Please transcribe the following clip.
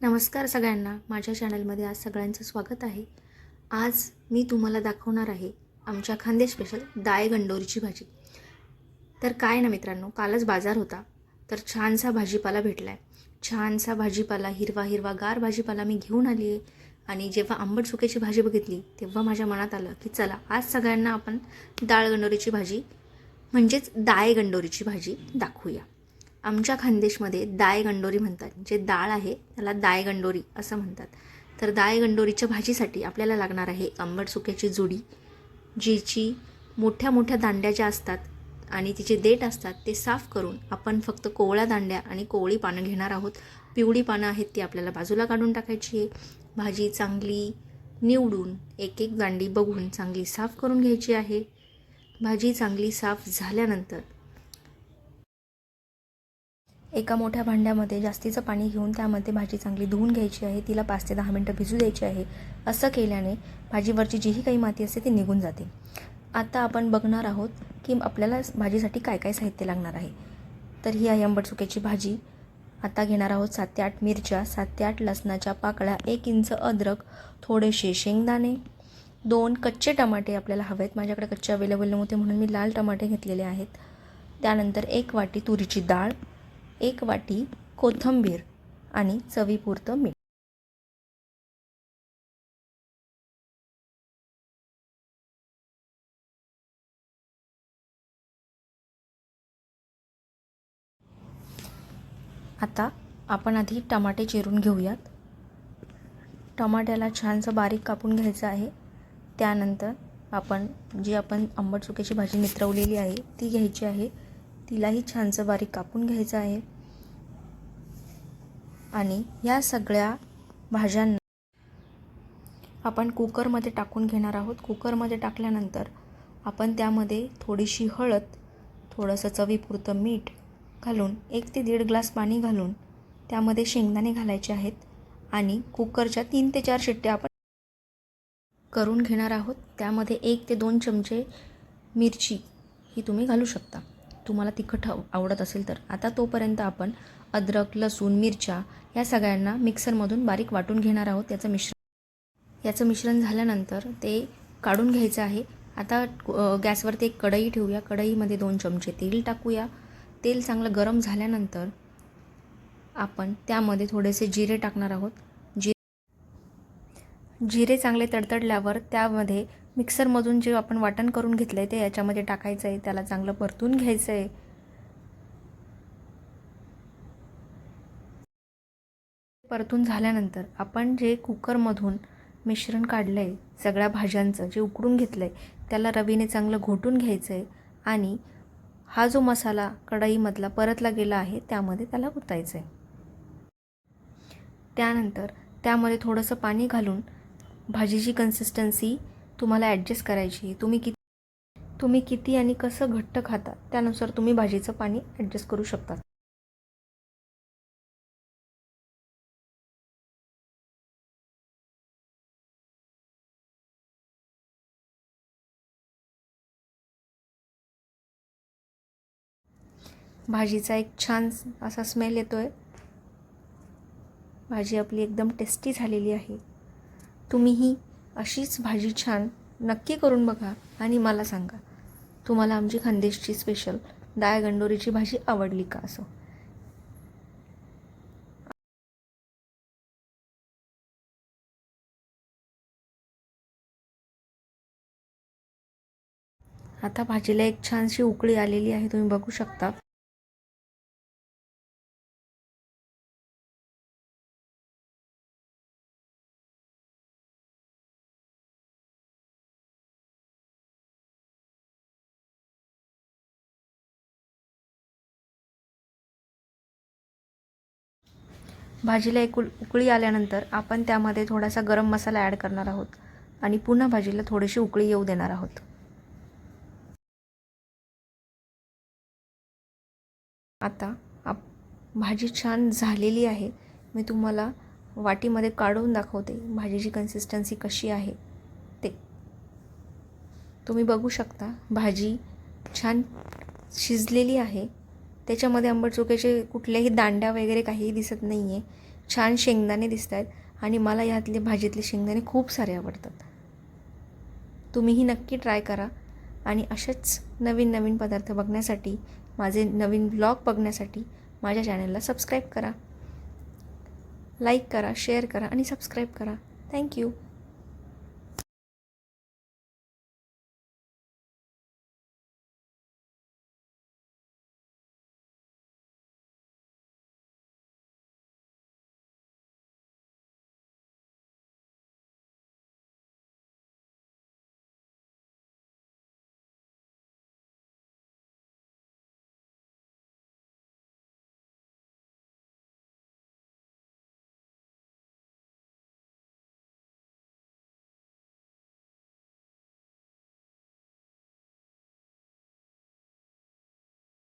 नमस्कार सगळ्यांना. माझ्या चॅनलमध्ये आज सगळ्यांचं स्वागत आहे. आज मी तुम्हाला दाखवणार आहे आमच्या खांदे स्पेशल दाय गंडोरीची भाजी. तर काय ना मित्रांनो कालच बाजार होता. तर छानसा भाजीपाला भेटला आहे छानसा भाजीपाला हिरवा हिरवा गार भाजीपाला मी घेऊन आली आहे आणि जेव्हा आंबट सुक्याची भाजी बघितली तेव्हा माझ्या मनात आलं की चला आज सगळ्यांना आपण डाळ गंडोरीची भाजी म्हणजेच दाय गंडोरीची भाजी दाखवूया. आमच्या खानदेशमध्ये दाय गंडोरी म्हणतात. जे डाळ आहे त्याला दाय गंडोरी असं म्हणतात. तर दाय गंडोरीच्या भाजीसाठी आपल्याला लागणार आहे आंबट सुक्याची जुडी जीची मोठ्या मोठ्या दांड्या ज्या असतात आणि तिचे देठ असतात ते साफ करून आपण फक्त कोवळ्या दांड्या आणि कोवळी पानं घेणार आहोत. पिवळी पानं आहेत ती आपल्याला बाजूला काढून टाकायची आहे. भाजी चांगली निवडून एक एक दांडी बघून चांगली साफ करून घ्यायची आहे. भाजी चांगली साफ झाल्यानंतर एका मोठ्या भांड्यामध्ये जास्तीचं पाणी घेऊन त्यामध्ये भाजी चांगली धुवून घ्यायची आहे. तिला पाच ते दहा मिनटं भिजू द्यायची आहे. असं केल्याने भाजीवरची जीही काही माती असते ती निघून जाते. आता आपण बघणार आहोत की आपल्याला भाजीसाठी काय काय साहित्य लागणार आहे. तर ही आहे आंबट चुक्याची भाजी. आता घेणार आहोत सात ते आठ मिरच्या सात ते आठ लसणाच्या पाकळ्या एक इंच अद्रक थोडेसे शेंगदाणे दोन कच्चे टमाटे आपल्याला हवे आहेत माझ्याकडे कच्चे अवेलेबल नव्हते म्हणून मी लाल टमाटे घेतलेले आहेत. त्यानंतर एक वाटी तुरीची डाळ एक वाटी कोथिंबीर आणि चवीपुरतं मीठ. आता आपण आधी टमाटे चिरून घेऊयात. टमाट्याला छानसं बारीक कापून घ्यायचं आहे. त्यानंतर आपण जी आपण आंबट चुक्याची भाजी मित्रवलेली आहे ती घ्यायची आहे. तिलाही छानसं बारीक कापून घ्यायचं आहे. आणि या सगळ्या भाज्यांना आपण कुकरमध्ये टाकून घेणार आहोत. कुकरमध्ये टाकल्यानंतर आपण त्यामध्ये थोडीशी हळद थोडंसं चवीपुरतं मीठ घालून एक ते दीड ग्लास पाणी घालून त्यामध्ये शेंगदाणे घालायचे आहेत. आणि कुकरच्या तीन ते चार शिट्ट्या आपण करून घेणार आहोत. त्यामध्ये एक ते दोन चमचे मिरची ही तुम्ही घालू शकता. तुम्हाला तिखट आवडत असेल तर. आता तोपर्यंत आपण अद्रक लसूण मिरच्या या सगळ्यांना मिक्सरमधून बारीक वाटून घेणार आहोत. याचं मिश्रण याचं मिश्रण झाल्यानंतर ते काढून घ्यायचं आहे. आता गॅसवरती एक कढई ठेवूया. कढईमध्ये दोन चमचे तेल टाकूया. तेल चांगलं गरम झाल्यानंतर आपण त्यामध्ये थोडेसे जिरे टाकणार आहोत. जि जिरे चांगले तडतडल्यावर त्यामध्ये मिक्सरमधून जे आपण वाटण करून घेतलं आहे ते याच्यामध्ये टाकायचं आहे त्याला चांगलं परतून घ्यायचं आहे परतून झाल्यानंतर आपण जे कुकरमधून मिश्रण काढलं आहे सगळ्या भाज्यांचं जे उकडून घेतलं आहे त्याला रवीने चांगलं घोटून घ्यायचं आहे आणि हा जो मसाला कढईमधला परतला गेला आहे त्यामध्ये त्याला ओतायचं आहे त्यानंतर त्यामध्ये थोडंसं पाणी घालून भाजीची कन्सिस्टन्सी तुम्हाला ॲडजस्ट करायची तुम्ही किती तुम्ही किती आणि कसं घट्ट खाता त्यानुसार तुम्ही भाजीचं पाणी ॲडजस्ट करू शकता. भाजीचा एक छान असा स्मेल येतो आहे भाजी आपली एकदम टेस्टी झालेली आहे. तुम्हीही अशीच भाजी छान नक्की करून बघा आणि मला सांगा तुम्हाला आमची खानदेशची स्पेशल डाळ गंडोरीची भाजी आवडली का असं? आता भाजीला एक छानशी उकळी आलेली आहे तुम्ही बघू शकता. भाजीला एक उकळी आल्यानंतर आपण त्यामध्ये थोडासा गरम मसाला ॲड करणार आहोत आणि पुन्हा भाजीला थोडीशी उकळी येऊ देणार आहोत. आता आप भाजी छान झालेली आहे. मी तुम्हाला वाटीमध्ये काढून दाखवते भाजीची कन्सिस्टन्सी कशी आहे ते. तुम्ही बघू शकता भाजी छान शिजलेली आहे. त्याच्यामध्ये आंबट चुक्याचे कुठल्याही दांड्या वगैरे काहीही दिसत नाही आहे छान शेंगदाणे दिसत आहेत आणि मला ह्यातले भाजीतले शेंगदाणे खूप सारे आवडतात. तुम्हीही नक्की ट्राय करा आणि असेच नवीन नवीन पदार्थ बघण्यासाठी माझे नवीन ब्लॉग बघण्यासाठी माझ्या चॅनलला सबस्क्राईब करा. लाईक करा शेअर करा आणि सबस्क्राईब करा. थँक्यू